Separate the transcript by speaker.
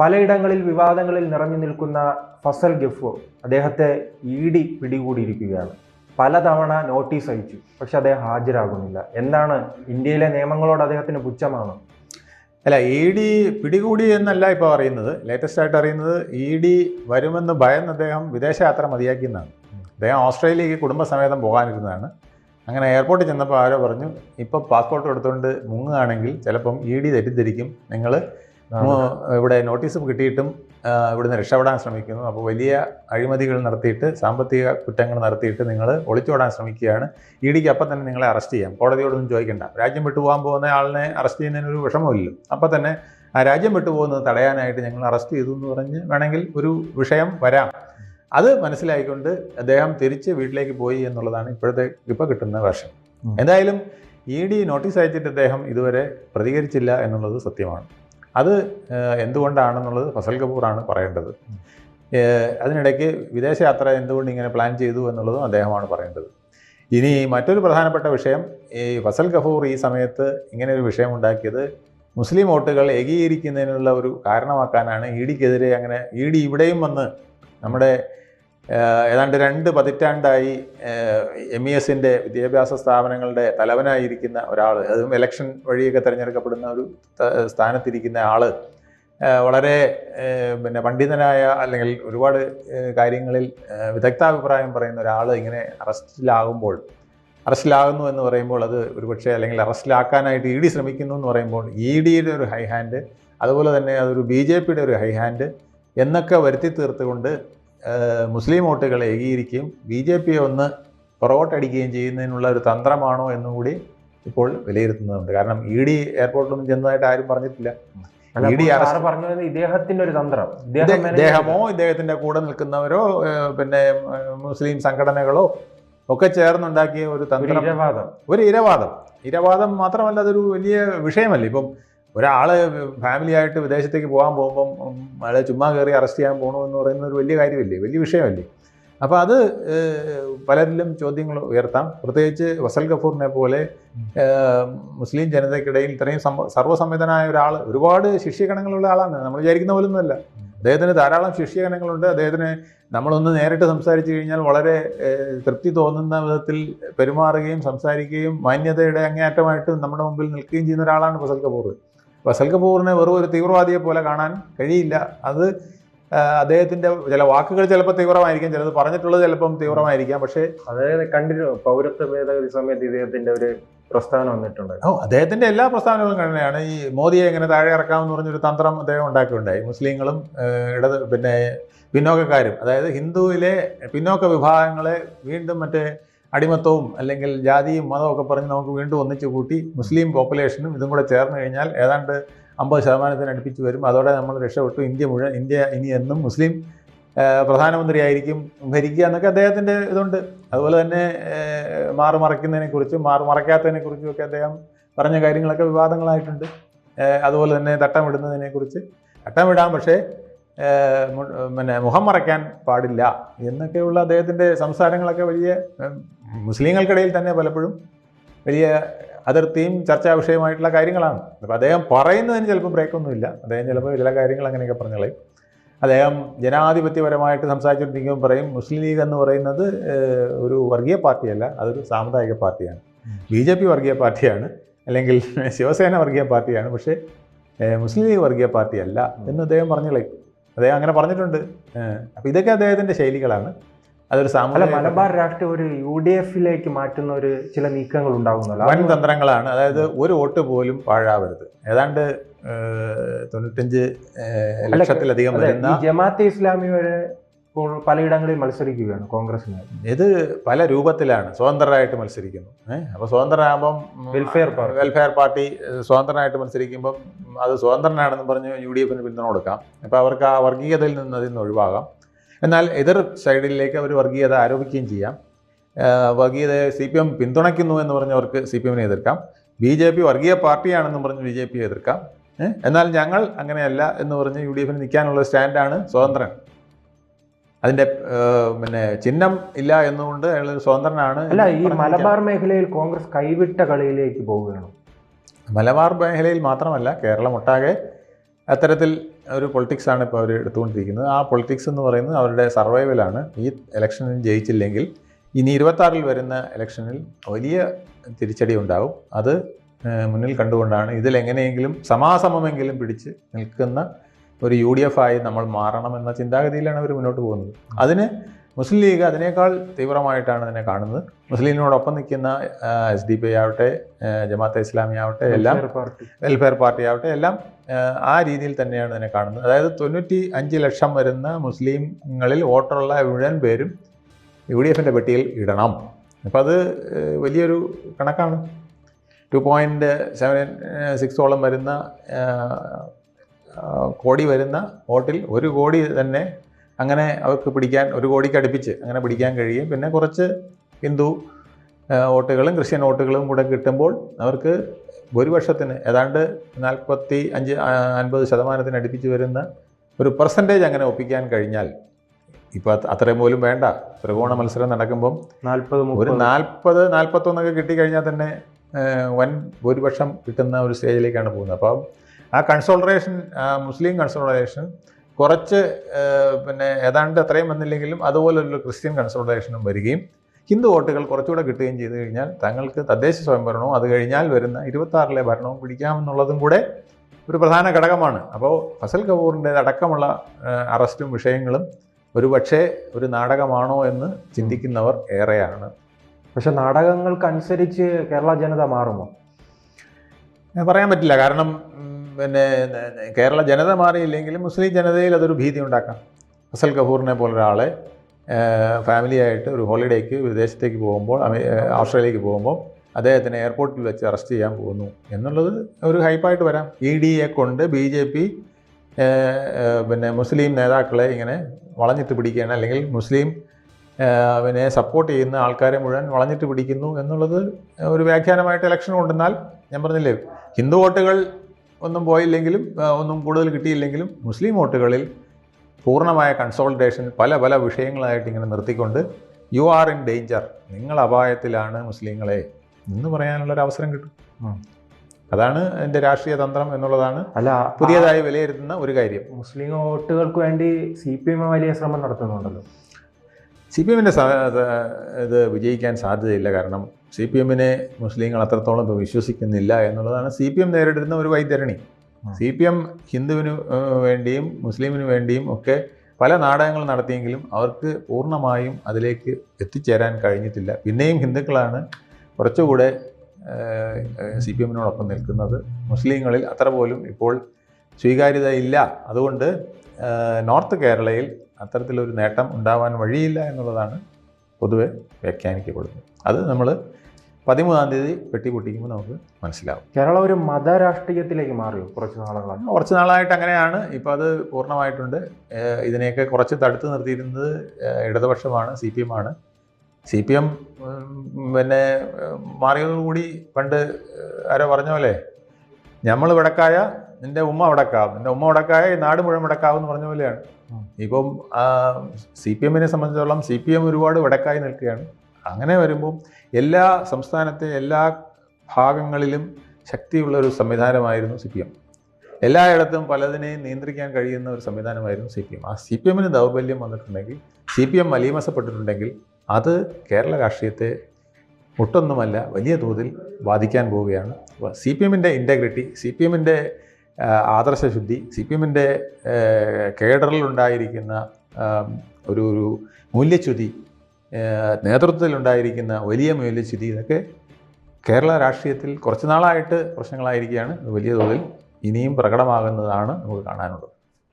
Speaker 1: പലയിടങ്ങളിൽ വിവാദങ്ങളിൽ നിറഞ്ഞു നിൽക്കുന്ന ഫസൽ ഗഫൂർ അദ്ദേഹത്തെ ഇ ഡി പിടികൂടിയിരിക്കുകയാണ്. പലതവണ നോട്ടീസ് അയച്ചു പക്ഷെ അദ്ദേഹം ഹാജരാകുന്നില്ല. എന്താണ് ഇന്ത്യയിലെ നിയമങ്ങളോട് അദ്ദേഹത്തിന് പുച്ഛമാണ്?
Speaker 2: അല്ല ഇ ഡി പിടികൂടി എന്നല്ല ഇപ്പോൾ അറിയുന്നത് ലേറ്റസ്റ്റ് ആയിട്ട് അറിയുന്നത് ഇ ഡി വരുമെന്ന് ഭയന്ന് അദ്ദേഹം വിദേശയാത്ര മതിയാക്കിയെന്നാണ്. അദ്ദേഹം ഓസ്ട്രേലിയക്ക് കുടുംബസമേതം പോകാനിരുന്നതാണ്. അങ്ങനെ എയർപോർട്ടിൽ ചെന്നപ്പോൾ ആരോ പറഞ്ഞു ഇപ്പോൾ പാസ്പോർട്ട് എടുത്തുകൊണ്ട് മുങ്ങുകയാണെങ്കിൽ ചിലപ്പം ഇ ഡി തെറ്റിദ്ധരിക്കും. നിങ്ങൾ ഇവിടെ നോട്ടീസും കിട്ടിയിട്ടും ഇവിടുന്ന് രക്ഷപ്പെടാൻ ശ്രമിക്കുന്നു. അപ്പോൾ വലിയ അഴിമതികൾ നടത്തിയിട്ട് സാമ്പത്തിക കുറ്റങ്ങൾ നടത്തിയിട്ട് നിങ്ങൾ ഒളിച്ചോടാൻ ശ്രമിക്കുകയാണ്. ഇ ഡിക്ക് അപ്പം തന്നെ നിങ്ങളെ അറസ്റ്റ് ചെയ്യാം. കോടതിയോടൊന്നും ചോദിക്കേണ്ട. രാജ്യം വിട്ടു പോകാൻ പോകുന്ന ആളിനെ അറസ്റ്റ് ചെയ്യുന്നതിന് ഒരു വിഷമമില്ലല്ലോ അപ്പം തന്നെ ആ രാജ്യം വിട്ടു പോകുന്നത് തടയാനായിട്ട് ഞങ്ങൾ അറസ്റ്റ് ചെയ്തു എന്ന് പറഞ്ഞ് വേണമെങ്കിൽ ഒരു വിഷയം വരാം. അത് മനസ്സിലായിക്കൊണ്ട് അദ്ദേഹം തിരിച്ച് വീട്ടിലേക്ക് പോയി എന്നുള്ളതാണ് ഇപ്പോഴത്തെ ഇപ്പോൾ കിട്ടുന്ന
Speaker 1: വർഷം
Speaker 2: എന്തായാലും ഇ ഡി നോട്ടീസ് അയച്ചിട്ട് അദ്ദേഹം ഇതുവരെ പ്രതികരിച്ചില്ല എന്നുള്ളത് സത്യമാണ്. അത് എന്തുകൊണ്ടാണെന്നുള്ളത് ഫസൽ കപൂറാണ് പറയേണ്ടത്. അതിനിടയ്ക്ക് വിദേശയാത്ര എന്തുകൊണ്ട് ഇങ്ങനെ പ്ലാൻ ചെയ്തു എന്നുള്ളതും അദ്ദേഹമാണ് പറയേണ്ടത്. ഇനി മറ്റൊരു പ്രധാനപ്പെട്ട വിഷയം ഈ ഫസൽ കപൂർ ഈ സമയത്ത് ഇങ്ങനെ ഒരു വിഷയം ഉണ്ടാക്കിയത് മുസ്ലിം വോട്ടുകൾ ഏകീകരിക്കുന്നതിനുള്ള ഒരു കാരണമാക്കാനാണ്. ഇ ഡിക്കെതിരെ അങ്ങനെ ഇ ഡി ഇവിടെയും വന്ന് നമ്മുടെ ഏതാണ്ട് രണ്ട് പതിറ്റാണ്ടായി എം ഇ എസിന്റെ വിദ്യാഭ്യാസ സ്ഥാപനങ്ങളുടെ തലവനായിരിക്കുന്ന ഒരാൾ അതും ഇലക്ഷൻ വഴിയൊക്കെ തിരഞ്ഞെടുക്കപ്പെടുന്ന ഒരു സ്ഥാനത്തിരിക്കുന്ന ആൾ വളരെ പിന്നെ പണ്ഡിതനായ അല്ലെങ്കിൽ ഒരുപാട് കാര്യങ്ങളിൽ വിദഗ്ധാഭിപ്രായം പറയുന്ന ഒരാൾ ഇങ്ങനെ അറസ്റ്റിലാകുമ്പോൾ അറസ്റ്റിലാകുന്നു എന്ന് പറയുമ്പോൾ അത് ഒരുപക്ഷെ അല്ലെങ്കിൽ അറസ്റ്റിലാക്കാനായിട്ട് ഇ ഡി ശ്രമിക്കുന്നു എന്ന് പറയുമ്പോൾ ഇ ഡിയുടെ ഒരു ഹൈ ഹാൻഡ് അതുപോലെ തന്നെ അതൊരു ബി ജെ പിയുടെ ഒരു ഹൈ ഹാൻഡ് എന്നൊക്കെ വരുത്തി തീർത്തുകൊണ്ട് മുസ്ലിം വോട്ടുകൾ ഏകീകരിക്കുകയും ബി ജെ പിയെ ഒന്ന് പുറകോട്ടടിക്കുകയും ചെയ്യുന്നതിനുള്ള ഒരു തന്ത്രമാണോ എന്നും കൂടി ഇപ്പോൾ വിലയിരുത്തുന്നുണ്ട് കാരണം ഇ ഡി എയർപോർട്ടിലൊന്നും ചെന്നതായിട്ട് ആരും പറഞ്ഞിട്ടില്ല. ഇ ഡി
Speaker 1: പറഞ്ഞത് ഇദ്ദേഹത്തിന്റെ ഒരു തന്ത്രം.
Speaker 2: ഇദ്ദേഹമോ ഇദ്ദേഹത്തിന്റെ കൂടെ നിൽക്കുന്നവരോ പിന്നെ മുസ്ലിം സംഘടനകളോ ഒക്കെ ചേർന്നുണ്ടാക്കിയ ഒരു തന്ത്രം. ഒരു ഇരവാദം. ഇരവാദം മാത്രമല്ല അതൊരു വലിയ വിഷയമല്ലേ? ഇപ്പം ഒരാൾ ഫാമിലിയായിട്ട് വിദേശത്തേക്ക് പോകാൻ പോകുമ്പം അയാളെ ചുമ്മാ കയറി അറസ്റ്റ് ചെയ്യാൻ പോകണോ എന്ന് പറയുന്ന ഒരു വലിയ കാര്യമല്ലേ? വലിയ വിഷയമല്ലേ? അപ്പോൾ അത് പലരിലും ചോദ്യങ്ങൾ ഉയർത്താം. പ്രത്യേകിച്ച് വസൽ ഗഫൂറിനെ പോലെ മുസ്ലിം ജനതയ്ക്കിടയിൽ ഇത്രയും സർവസംവിധനായ ഒരാൾ ഒരുപാട് ശിഷ്യഗണങ്ങളുള്ള ആളാണ്. നമ്മൾ വിചാരിക്കുന്ന പോലൊന്നുമല്ല. അദ്ദേഹത്തിന് ധാരാളം ശിഷ്യഗണങ്ങളുണ്ട്. അദ്ദേഹത്തിന് നമ്മളൊന്ന് നേരിട്ട് സംസാരിച്ചു കഴിഞ്ഞാൽ വളരെ തൃപ്തി തോന്നുന്ന വിധത്തിൽ പെരുമാറുകയും സംസാരിക്കുകയും മാന്യതയുടെ അങ്ങേയറ്റമായിട്ട് നമ്മുടെ മുമ്പിൽ നിൽക്കുകയും ചെയ്യുന്ന ഒരാളാണ് വസൽ കപൂർ ഫസൽ കപൂറിനെ വെറും ഒരു തീവ്രവാദിയെ പോലെ കാണാൻ കഴിയില്ല. അത് അദ്ദേഹത്തിന്റെ അദ്ദേഹത്തിന്റെ ചില വാക്കുകൾ ചിലപ്പോൾ തീവ്രമായിരിക്കാം ചിലത് പറഞ്ഞിട്ടുള്ളത് ചിലപ്പം തീവ്രമായിരിക്കാം പക്ഷേ
Speaker 1: അതായത് കണ്ടിരുന്നു പൗരത്വ ഭേദഗതി സമയത്ത് ഇദ്ദേഹത്തിന്റെ ഒരു പ്രസ്ഥാനം വന്നിട്ടുണ്ട്.
Speaker 2: ഓ അദ്ദേഹത്തിന്റെ എല്ലാ പ്രസ്ഥാനങ്ങളും തന്നെയാണ് ഈ മോദിയെ എങ്ങനെ താഴെ ഇറക്കാമെന്ന് പറഞ്ഞൊരു തന്ത്രം അദ്ദേഹം ഉണ്ടാക്കിയിട്ടുണ്ടായി. മുസ്ലിങ്ങളും ഇടത് പിന്നെ പിന്നോക്കക്കാരും അതായത് ഹിന്ദുവിലെ പിന്നോക്ക വിഭാഗങ്ങളെ വീണ്ടും മറ്റേ അടിമത്തവും അല്ലെങ്കിൽ ജാതിയും മതവും ഒക്കെ പറഞ്ഞ് നമുക്ക് വീണ്ടും ഒന്നിച്ചു കൂട്ടി മുസ്ലിം പോപ്പുലേഷനും ഇതും കൂടെ ചേർന്ന് കഴിഞ്ഞാൽ ഏതാണ്ട് അമ്പത് ശതമാനത്തിന് അടുപ്പിച്ച് വരും. അതോടെ നമ്മൾ രക്ഷപ്പെട്ടു. ഇന്ത്യ മുഴുവൻ ഇന്ത്യ ഇനി എന്നും മുസ്ലിം പ്രധാനമന്ത്രിയായിരിക്കും ഭരിക്കുക എന്നൊക്കെ അദ്ദേഹത്തിന്റെ ഇതുണ്ട്. അതുപോലെ തന്നെ മാറുമറയ്ക്കുന്നതിനെക്കുറിച്ചും മാറി മറയ്ക്കുന്നതിനെക്കുറിച്ചും മാറി മറയ്ക്കാത്തതിനെക്കുറിച്ചും ഒക്കെ അദ്ദേഹം പറഞ്ഞ കാര്യങ്ങളൊക്കെ വിവാദങ്ങളായിട്ടുണ്ട്. അതുപോലെ തന്നെ തട്ടമിടുന്നതിനെക്കുറിച്ച്. തട്ടമിടാം പക്ഷേ പിന്നെ മുഖം മറയ്ക്കാൻ പാടില്ല എന്നൊക്കെയുള്ള അദ്ദേഹത്തിന്റെ സംസാരങ്ങളൊക്കെ വലിയ മുസ്ലിങ്ങൾക്കിടയിൽ തന്നെ പലപ്പോഴും വലിയ അതിർത്തിയും ചർച്ചാ വിഷയമായിട്ടുള്ള കാര്യങ്ങളാണ്. അപ്പോൾ അദ്ദേഹം പറയുന്നതിന് ചിലപ്പോൾ ബ്രേക്കൊന്നുമില്ല. അദ്ദേഹം ചിലപ്പോൾ ചില കാര്യങ്ങൾ അങ്ങനെയൊക്കെ പറഞ്ഞോളയും അദ്ദേഹം ജനാധിപത്യപരമായിട്ട് സംസാരിച്ചുകൊണ്ടിരിക്കുമ്പോൾ പറയും മുസ്ലിം ലീഗ് എന്ന് പറയുന്നത് ഒരു വർഗീയ പാർട്ടിയല്ല അതൊരു സാമുദായിക പാർട്ടിയാണ്. ബി ജെ പി വർഗീയ പാർട്ടിയാണ് അല്ലെങ്കിൽ ശിവസേന വർഗീയ പാർട്ടിയാണ് പക്ഷേ മുസ്ലിം ലീഗ് വർഗീയ പാർട്ടിയല്ല എന്ന് അദ്ദേഹം പറഞ്ഞോളയും അദ്ദേഹം അങ്ങനെ പറഞ്ഞിട്ടുണ്ട്. അപ്പോൾ ഇതൊക്കെ അദ്ദേഹത്തിന്റെ ശൈലികളാണ്. അതൊരു സാമൂഹ്യ
Speaker 1: മലബാർ രാഷ്ട്രീയം ഒരു യു ഡി എഫിലേക്ക് മാറ്റുന്ന ഒരു ചില നീക്കങ്ങൾ ഉണ്ടാകുന്നല്ലോ
Speaker 2: വൻ തന്ത്രങ്ങളാണ്. അതായത് ഒരു വോട്ട് പോലും പാഴാവരുത്. ഏതാണ്ട് തൊണ്ണൂറ്റഞ്ച് ലക്ഷത്തിലധികം വരുന്ന
Speaker 1: ജമാഅത്തെ ഇസ്ലാമി വരെ ഇപ്പോൾ പലയിടങ്ങളിൽ മത്സരിക്കുകയാണ് കോൺഗ്രസിന്.
Speaker 2: ഇത് പല രൂപത്തിലാണ് സ്വതന്ത്രരായിട്ട് മത്സരിക്കുന്നു. ഏഹ് അപ്പോൾ സ്വതന്ത്രനാകുമ്പം
Speaker 1: വെൽഫെയർ പാർട്ടി.
Speaker 2: വെൽഫെയർ പാർട്ടി സ്വതന്ത്രമായിട്ട് സ്വതന്ത്രനായിട്ട് മത്സരിക്കുമ്പം അത് സ്വതന്ത്രനാണെന്ന് പറഞ്ഞ് യു ഡി എഫിന് പിന്തുണ കൊടുക്കാം. അപ്പോൾ അവർക്ക് ആ വർഗീയതയിൽ നിന്ന് അതിൽ നിന്ന് ഒഴിവാകാം. എന്നാൽ എതിർ സൈഡിലേക്ക് അവർ വർഗീയത ആരോപിക്കുകയും ചെയ്യാം. വർഗീയതയെ സി പി എം പിന്തുണയ്ക്കുന്നു എന്ന് പറഞ്ഞവർക്ക് സി പി എമ്മിനെ എതിർക്കാം. ബി ജെ പി വർഗീയ പാർട്ടിയാണെന്നും പറഞ്ഞ് ബി ജെ പിയെ എതിർക്കാം എന്നാൽ ഞങ്ങൾ അങ്ങനെയല്ല എന്ന് പറഞ്ഞ് യു ഡി എഫിന് നിൽക്കാനുള്ള സ്റ്റാൻഡാണ് സ്വതന്ത്രൻ. അതിന്റെ ഏഹ്, പിന്നെ ചിഹ്നം ഇല്ല എന്നുകൊണ്ട് അയാൾ സ്വതന്ത്രനാണ്
Speaker 1: അല്ല ഈ മലബാർ മേഖലയിൽ കോൺഗ്രസ് കൈവിട്ട കളിയിലേക്ക് പോവുകയാണ്?
Speaker 2: മലബാർ മേഖലയിൽ മാത്രമല്ല കേരളം ഒട്ടാകെ അത്തരത്തിൽ ഒരു പൊളിറ്റിക്സാണ് ഇപ്പോൾ അവർ എടുത്തുകൊണ്ടിരിക്കുന്നത്. ആ പൊളിറ്റിക്സ് എന്ന് പറയുന്നത് അവരുടെ സർവൈവലാണ്. ഈ ഇലക്ഷനിൽ ജയിച്ചില്ലെങ്കിൽ ഇനി ഇരുപത്താറിൽ വരുന്ന ഇലക്ഷനിൽ വലിയ തിരിച്ചടി ഉണ്ടാവും. അത് മുന്നിൽ കണ്ടുകൊണ്ടാണ് ഇതിൽ എങ്ങനെയെങ്കിലും സമാസമമെങ്കിലും പിടിച്ച് നിൽക്കുന്ന ഒരു യു ഡി എഫ് ആയി നമ്മൾ മാറണം എന്ന ചിന്താഗതിയിലാണ് അവർ മുന്നോട്ട് പോകുന്നത്. അതിന് മുസ്ലിം ലീഗ് അതിനേക്കാൾ തീവ്രമായിട്ടാണ് അതിനെ കാണുന്നത്. മുസ്ലിം ലീഗിനോടൊപ്പം നിൽക്കുന്ന എസ് ഡി പി ആവട്ടെ ജമാഅത്തെ ഇസ്ലാമി ആവട്ടെ എല്ലാം
Speaker 1: വെൽഫെയർ പാർട്ടി
Speaker 2: ആവട്ടെ എല്ലാം ആ രീതിയിൽ തന്നെയാണ് ഇതിനെ കാണുന്നത്. അതായത് തൊണ്ണൂറ്റി അഞ്ച് ലക്ഷം വരുന്ന മുസ്ലിങ്ങളിൽ വോട്ടറുള്ള മുഴുവൻ പേരും യു ഡി എഫിന്റെ പെട്ടിയിൽ ഇടണം. അപ്പോൾ അത് വലിയൊരു കണക്കാണ്. ടു പോയിന്റ് സെവൻ സിക്സോളം വരുന്ന കോടി വരുന്ന വോട്ടിൽ ഒരു കോടി തന്നെ അങ്ങനെ അവർക്ക് പിടിക്കാൻ ഒരു കോടിക്ക് അടുപ്പിച്ച് അങ്ങനെ പിടിക്കാൻ കഴിയും. പിന്നെ കുറച്ച് ഹിന്ദു ഓട്ടുകളും വോട്ടുകളും ക്രിസ്ത്യൻ വോട്ടുകളും കൂടെ കിട്ടുമ്പോൾ അവർക്ക് ഭൂരിപക്ഷത്തിന് ഏതാണ്ട് നാൽപ്പത്തി അഞ്ച് അൻപത് ശതമാനത്തിന് അടുപ്പിച്ച് വരുന്ന ഒരു പെർസെന്റേജ് അങ്ങനെ ഒപ്പിക്കാൻ കഴിഞ്ഞാൽ ഇപ്പോൾ അത്രയും പോലും വേണ്ട. ത്രികോണ മത്സരം നടക്കുമ്പം
Speaker 1: നാൽപ്പത്
Speaker 2: ഒരു നാൽപ്പത് നാൽപ്പത്തൊന്നൊക്കെ കിട്ടിക്കഴിഞ്ഞാൽ തന്നെ വൻ ഭൂരിപക്ഷം കിട്ടുന്ന ഒരു സ്റ്റേജിലേക്കാണ് പോകുന്നത്. അപ്പം ആ കൺസോൾട്ടേഷൻ മുസ്ലിം കൺസോൾട്ടേഷൻ കുറച്ച് പിന്നെ ഏതാണ്ട് അത്രയും വന്നില്ലെങ്കിലും അതുപോലൊരു ക്രിസ്ത്യൻ കൺസോൾട്ടേഷനും വരികയും ഹിന്ദു വോട്ടുകൾ കുറച്ചുകൂടെ കിട്ടുകയും ചെയ്തു കഴിഞ്ഞാൽ തങ്ങൾക്ക് തദ്ദേശ സ്വയംഭരണവും അത് കഴിഞ്ഞാൽ വരുന്ന ഇരുപത്താറിലെ ഭരണവും പിടിക്കാമെന്നുള്ളതും കൂടെ ഒരു പ്രധാന ഘടകമാണ്. അപ്പോൾ ഫസൽ കപൂറിന്റെ അടക്കമുള്ള അറസ്റ്റും വിഷയങ്ങളും ഒരു പക്ഷേ ഒരു നാടകമാണോ എന്ന് ചിന്തിക്കുന്നവർ ഏറെയാണ്.
Speaker 1: പക്ഷെ നാടകങ്ങൾക്കനുസരിച്ച് കേരള ജനത മാറുമോ?
Speaker 2: ഞാൻ പറയാൻ പറ്റില്ല. കാരണം പിന്നെ കേരള ജനത മാറിയില്ലെങ്കിലും മുസ്ലിം ജനതയിൽ അതൊരു ഭീതി ഉണ്ടാക്കാം. ഫസൽ കപൂറിനെ പോലൊരാളെ ഫാമിലിയായിട്ട് ഒരു ഹോളിഡേക്ക് വിദേശത്തേക്ക് പോകുമ്പോൾ ഓസ്ട്രേലിയക്ക് പോകുമ്പോൾ അദ്ദേഹത്തിനെ എയർപോർട്ടിൽ വെച്ച് അറസ്റ്റ് ചെയ്യാൻ പോകുന്നു. എന്നുള്ളത് ഒരു ഹൈപ്പായിട്ട് വരാം. ഇ ഡി എ കൊണ്ട് ബി ജെ പി പിന്നെ മുസ്ലിം നേതാക്കളെ ഇങ്ങനെ വളഞ്ഞിട്ട് പിടിക്കുകയാണ്. അല്ലെങ്കിൽ മുസ്ലിം പിന്നെ സപ്പോർട്ട് ചെയ്യുന്ന ആൾക്കാരെ മുഴുവൻ വളഞ്ഞിട്ട് പിടിക്കുന്നു എന്നുള്ളത് ഒരു വ്യാഖ്യാനമായിട്ട് ഇലക്ഷൻ കൊണ്ടുവന്നാൽ ഞാൻ പറഞ്ഞില്ലേ ഹിന്ദു വോട്ടുകൾ ഒന്നും പോയില്ലെങ്കിലും ഒന്നും കൂടുതൽ കിട്ടിയില്ലെങ്കിലും മുസ്ലിം വോട്ടുകളിൽ പൂർണമായ കൺസോൾട്ടേഷൻ പല പല വിഷയങ്ങളായിട്ട് ഇങ്ങനെ നിർത്തിക്കൊണ്ട് യു ആർ ഇൻ ഡേഞ്ചർ നിങ്ങൾ അപായത്തിലാണ് മുസ്ലിങ്ങളെ എന്ന് പറയാനുള്ളൊരു അവസരം കിട്ടും. അതാണ് എന്റെ രാഷ്ട്രീയ തന്ത്രം എന്നുള്ളതാണ്
Speaker 1: അല്ല
Speaker 2: പുതിയതായി വിലയിരുത്തുന്ന ഒരു കാര്യം.
Speaker 1: മുസ്ലിം വോട്ടുകൾക്ക് വേണ്ടി സി പി എം വലിയ ശ്രമം നടത്തുന്നുണ്ടല്ലോ.
Speaker 2: സി പി എമ്മിന്റെ ഇത് വിജയിക്കാൻ സാധ്യതയില്ല. കാരണം സി പി എമ്മിനെ മുസ്ലിങ്ങൾ അത്രത്തോളം ഇപ്പോൾ വിശ്വസിക്കുന്നില്ല എന്നുള്ളതാണ് സി പി എം നേരിടുന്ന ഒരു വൈതരണി. സി പി എം ഹിന്ദുവിന് വേണ്ടിയും മുസ്ലിമിന് വേണ്ടിയും ഒക്കെ പല നാടകങ്ങൾ നടത്തിയെങ്കിലും അവർക്ക് പൂർണമായും അതിലേക്ക് എത്തിച്ചേരാൻ കഴിഞ്ഞിട്ടില്ല. പിന്നെയും ഹിന്ദുക്കളാണ് കുറച്ചുകൂടെ സി പി എമ്മിനോടൊപ്പം നിൽക്കുന്നത്. മുസ്ലിങ്ങളിൽ അത്ര പോലും ഇപ്പോൾ സ്വീകാര്യത ഇല്ല അതുകൊണ്ട് നോർത്ത് കേരളയിൽ അത്തരത്തിലൊരു നേട്ടം ഉണ്ടാവാൻ വഴിയില്ല എന്നുള്ളതാണ് പൊതുവെ വ്യാഖ്യാനിക്കപ്പെടുന്നത്. അത് നമ്മൾ പതിമൂന്നാം തീയതി പെട്ടി പൊട്ടിക്കുമ്പോൾ നമുക്ക് മനസ്സിലാവും.
Speaker 1: കേരളം ഒരു മതരാഷ്ട്രീയത്തിലേക്ക് മാറിയോ കുറച്ച് നാളുകളാണ്
Speaker 2: കുറച്ച് നാളായിട്ട് അങ്ങനെയാണ്. ഇപ്പോൾ അത് പൂർണമായിട്ടുണ്ട്. ഇതിനെയൊക്കെ കുറച്ച് തടുത്ത് നിർത്തിയിരുന്നത് ഇടതുപക്ഷമാണ് സി പി എം ആണ് സി പി എം പിന്നെ മാറിയതോടുകൂടി പണ്ട് ആരോ പറഞ്ഞ പോലെ നമ്മൾ വടക്കായ നിന്റെ ഉമ്മ വടക്കാവും. നിന്റെ ഉമ്മ വടക്കായ നാട് മുഴുവൻ വടക്കാവും എന്ന് പറഞ്ഞ പോലെയാണ്. ഇപ്പം സി പി എമ്മിനെ സംബന്ധിച്ചിടത്തോളം സി പി എം ഒരുപാട് വടക്കായി നിൽക്കുകയാണ്. അങ്ങനെ വരുമ്പോൾ എല്ലാ സംസ്ഥാനത്തെ എല്ലാ ഭാഗങ്ങളിലും ശക്തിയുള്ള ഒരു സംവിധാനമായിരുന്നു സി പി എം. എല്ലായിടത്തും പലതിനെയും നിയന്ത്രിക്കാൻ കഴിയുന്ന ഒരു സംവിധാനമായിരുന്നു സി പി എം. ആ സി പി എമ്മിന് ദൗർബല്യം വന്നിട്ടുണ്ടെങ്കിൽ സി പി എം മലീമസപ്പെട്ടിട്ടുണ്ടെങ്കിൽ അത് കേരള രാഷ്ട്രീയത്തെ ഒട്ടൊന്നുമല്ല വലിയ തോതിൽ ബാധിക്കാൻ പോവുകയാണ്. സി പി എമ്മിന്റെ ഇന്റഗ്രിറ്റി സി പി എമ്മിന്റെ ആദർശശുദ്ധി സി പി എമ്മിന്റെ കേഡറിലുണ്ടായിരിക്കുന്ന ഒരു ഒരു മൂല്യച്യുതി നേതൃത്വത്തിലുണ്ടായിരിക്കുന്ന വലിയ മൂല്യച്യുതി ഇതൊക്കെ കേരള രാഷ്ട്രീയത്തിൽ കുറച്ച് നാളായിട്ട് പ്രശ്നങ്ങളായിരിക്കുകയാണ്. വലിയ തോതിൽ ഇനിയും പ്രകടമാകുന്നതാണ് നമുക്ക് കാണാനുള്ളത്.